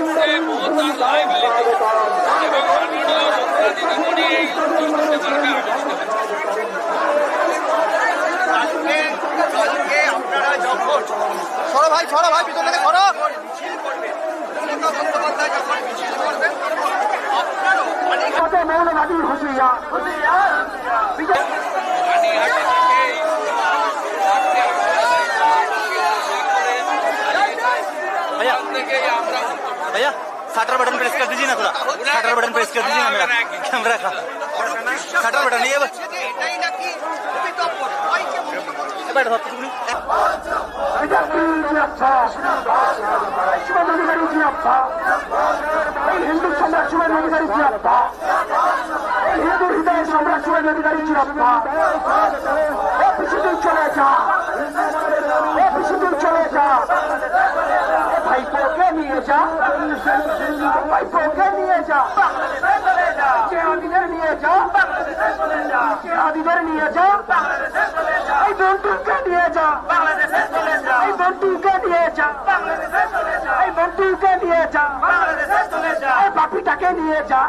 পরিবর্তনের কন্দলীন ভূমিকায় স্বাগতম কালকে কালকে আপনারা যখন সরো ভাই সরো ভাই পিছন থেকে সরো মিছিল করবেন মমতা বন্দ্যোপাধ্যায় যখন মিছিল করবেন আপনারও মানে কত মৌলবাদী হুঁশিয়ার বিজেপি भैया भैया शटर बटन प्रेस कर दीजिए ना थोड़ा शटर बटन प्रेस कर दीजिए ना मेरा कैमरा का शटर बटन ये হচ্ছে যে এটাই নাকি অভিতব্য সবাইকে মুক্ত করতে बैठ बात তুমি বিজেপি জিয়াপ্পা শুভেন্দু অধিকারী জিয়াপ্পা এই হিন্দু সম্রাট শুভেন্দু অধিকারী জিয়াপ্পা এই হিন্দু হৃদয় সম্রাট শুভেন্দু অধিকারী জিয়াপ্পা ও পিছুদিন চলে যা ও পিছুদিন চলে যা এ ভাইপোকে নিয়ে যা ভাইপোকে নিয়ে যা জেহাদিদের নিয়ে যা জেহাদিদের নিয়ে যা এই বন্ধুকে নিয়ে যা এই বন্ধুকে নিয়ে যা এই বন্ধুকে নিয়ে যা এই বাপিটাকে নিয়ে যা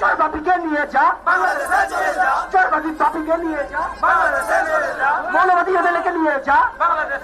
চর বাপিকে নিয়ে যা বাপি বাপিকে নিয়ে যা মৌলবাদী নিয়ে যা মৌলবাদী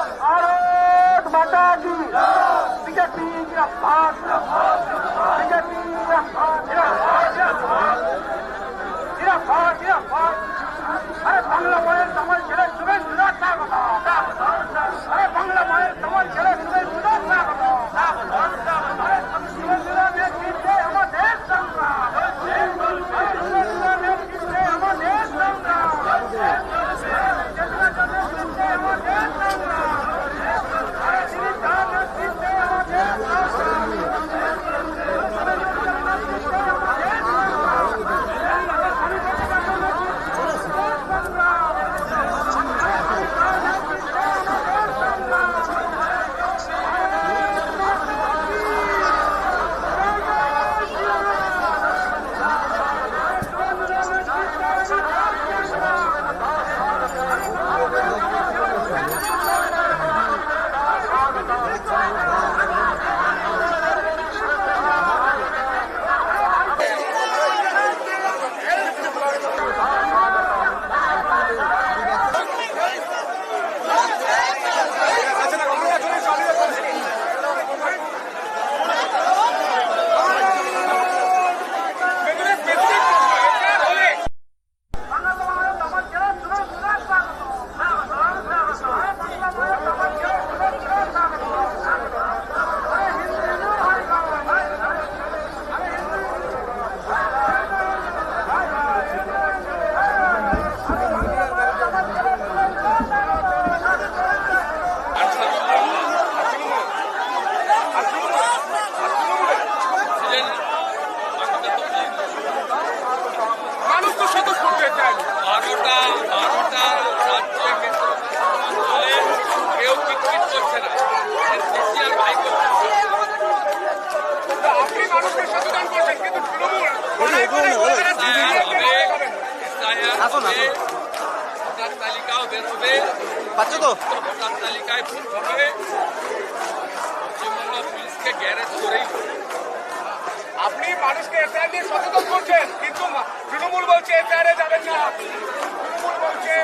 আপনি মানুষকে এফআইআর নিয়ে সচেতন করছেন, কিন্তু তৃণমূল বলছে এফআইআর এ যাবেন না। তৃণমূল বলছে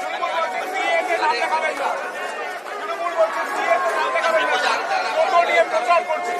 তৃণমূল বলছে সিএ তে নাম লেখাবেন না। তৃণমূল বলছে সিএ তে নাম লেখাবেন না। প্রচার করছে?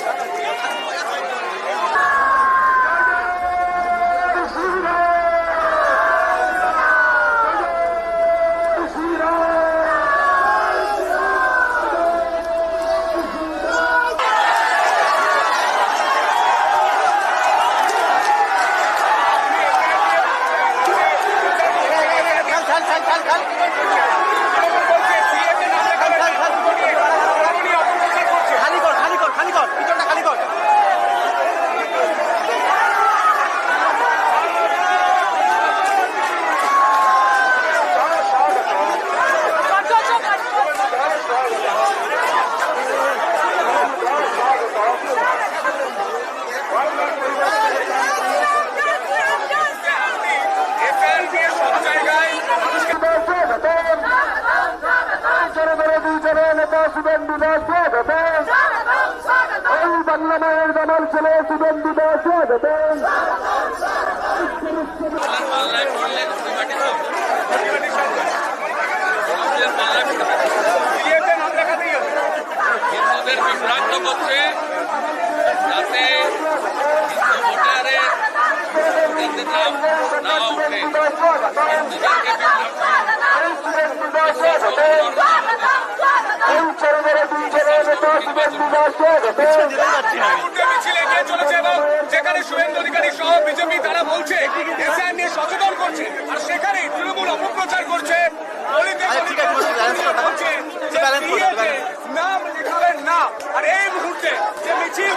হবে হিন্দুদের বিভ্রান্ত করছে যাতে হিন্দু ভোটারে ভোটারদের নাম না ওঠে হিন্দুদেরকে বিভ্রান্ত দিতে যাচ্ছি না আমি। উল্টে মিছিল এগিয়ে চলেছে এবং যেখানে শুভেন্দু অধিকারী সহ বিজেপি তারা বলছে এসআই নিয়ে সচেতন করছে আর সেখানে তৃণমূল অপপ্রচার করছে আচ্ছা। নাম লেখাবেন না আর এই মুহূর্তে যে মিছিল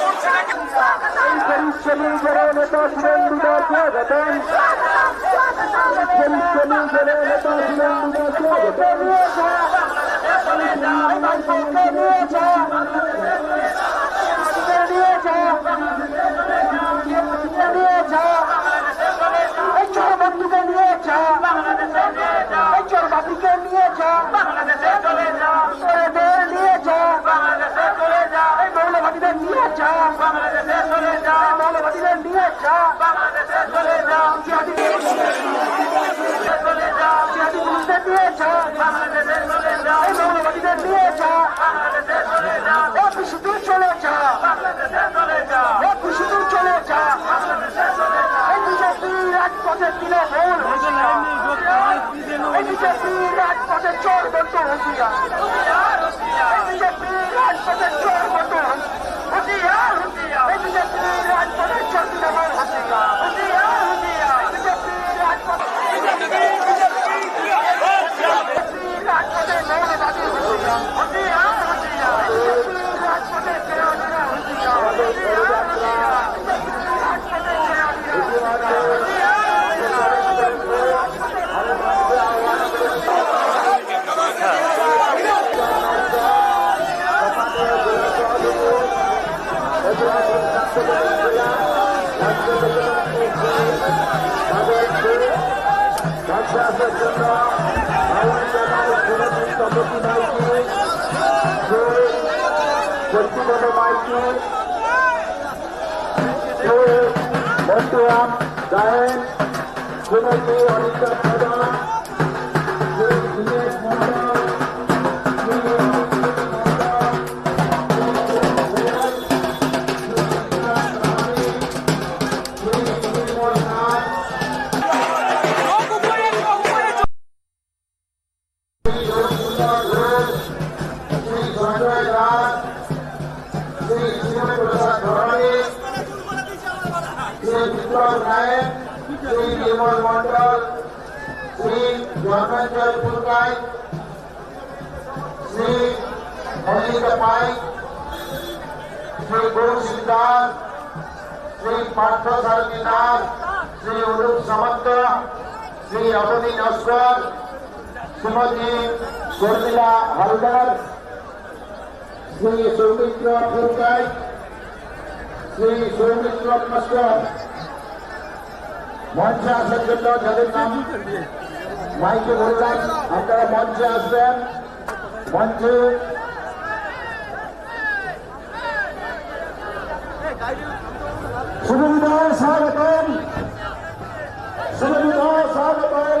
করছে নাকি পরিশ্রমী জেলা নেতা সুগন্ধিতা স্বাগতম পরিশ্রমী জেলা নেতা সুগন্ধিতা চোর বন্ধুকে নিয়ে যা এই চোর বাপিকে নিয়ে যা চোরেদের নিয়ে যা এই মৌলবাদীদের নিয়ে যা মৌলবাদীদের নিয়ে যা জিহাদি জিহাদি পুলিশদের নিয়ে যা এই মৌলবাদীদের নিয়ে যা ও বেশি দূর চলে যা ও বেশি দূর চলে যা এই বিজেপি রাজপথের তৃণমূল হুঁশিয়ার এই বিজেপি রাজপথের চোর বন্ধু হুঁশিয়ার ব্যক্তিগত মাইকি বর্তমান গায়েন শ্রীমতী অনিতা শ্রী গুরু সিদ্ধার, শ্রী পার্থ সারথী নাথ শ্রী অনুপ সামন্ত, শ্রী অবনী নস্কর, শ্রীমতী শর্মিলা হালদার, শ্রী সৌমিত্র ফুরকাই শ্রী সৌমিত্র নস্কর, মঞ্চে আসার জন্য যাদের নাম। মাইকে বললাম, আপনারা মঞ্চে আসবেন। মঞ্চে সুবিধা স্বাগতম। সুবিধা স্বাগতম।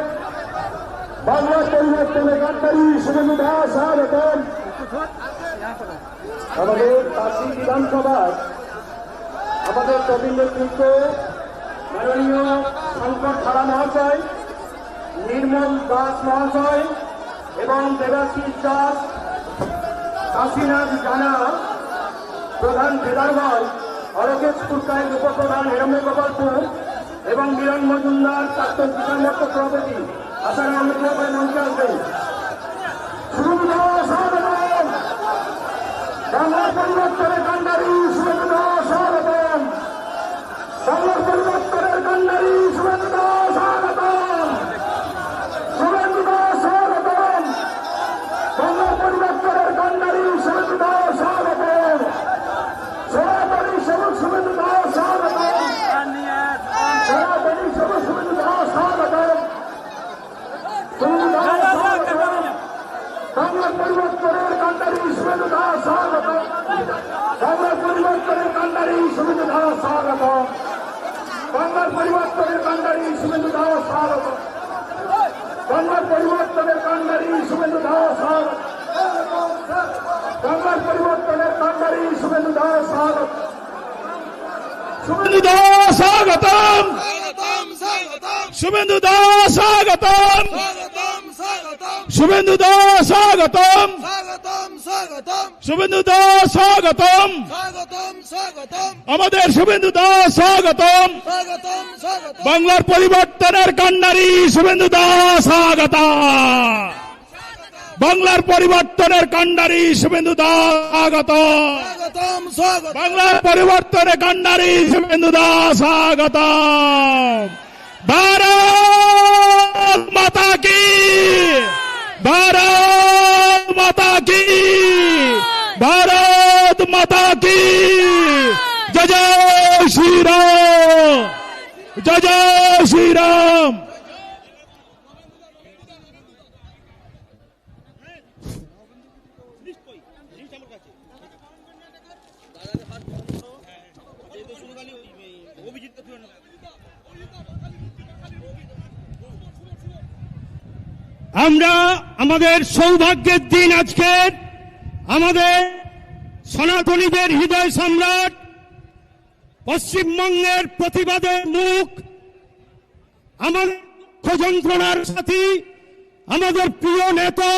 বাংলা পরিবর্তনে কান্ডারি সুবিধা স্বাগতম। আমাদের কাশী বিধানসভার আমাদের কবি নেতৃত্ব মহাশয়, নির্মল দাস মহাশয় এবং দেবাশিস দাস, কাশীনাথ জানা, প্রধান কেদারগঞ্জ অরকেশ পুরকায় উপপ্রধান গোপালপুর এবং মিলন মজুমদার, প্রাক্তন কিষাণ দত্ত সভাপতি আসার করে মঞ্চে আসবেন বাংলা পরিবর্তনের কান্ডারি সুবিধা স্বাগতম বাংলা পরিবর্তনের কান্ডারি সুবিধা স্বাগতম সুবিধা স্বাগতম বাংলা পরিবর্তনের কান্ডারি সুবিধা স্বাগতম সনাতনী সবুজ সুবিধা স্বাগতম সনাতনী সবুজ সুবিধা স্বাগতম সুবিধা স্বাগতম বাংলা পরিবর্তনের কান্ডারি সুবিধা স্বাগতম দাহ স্বাগত বাংলার পরিবর্তনের কান্ডারি শুভেন্দু দাহ স্বাগত বাংলার পরিবর্তনের কান্ডারি শুভেন্দু দাহ স্বাগত বাংলার পরিবর্তনের কান্ডারি শুভেন্দু দাহ স্বাগত শুভেন্দু দাহ স্বাগতম। শুভেন্দু দাহ স্বাগতম। শুভেন্দু দাহ স্বাগতম। শুভেন্দু দাস স্বাগতম। আমাদের শুভেন্দু দাস স্বাগতম। বাংলার পরিবর্তনের কান্ডারি শুভেন্দু দাস স্বাগত বাংলার পরিবর্তনের কান্ডারি শুভেন্দু দাস স্বাগত। বাংলার পরিবর্তনের কান্ডারি শুভেন্দু দাস স্বাগত ভারত মাতা কি? ভারত মাতা কি? ভারত মাতা কি? জয় জয় শ্রীরাম। জয় জয় শ্রীরাম। আমরা আমাদের সৌভাগ্যের দিন আজকের আমাদের সনাতনীদের হৃদয় সম্রাট পশ্চিমবঙ্গের প্রতিবাদের মুখ আমার দুঃখ যন্ত্রণার সাথী, আমাদের প্রিয় নেতা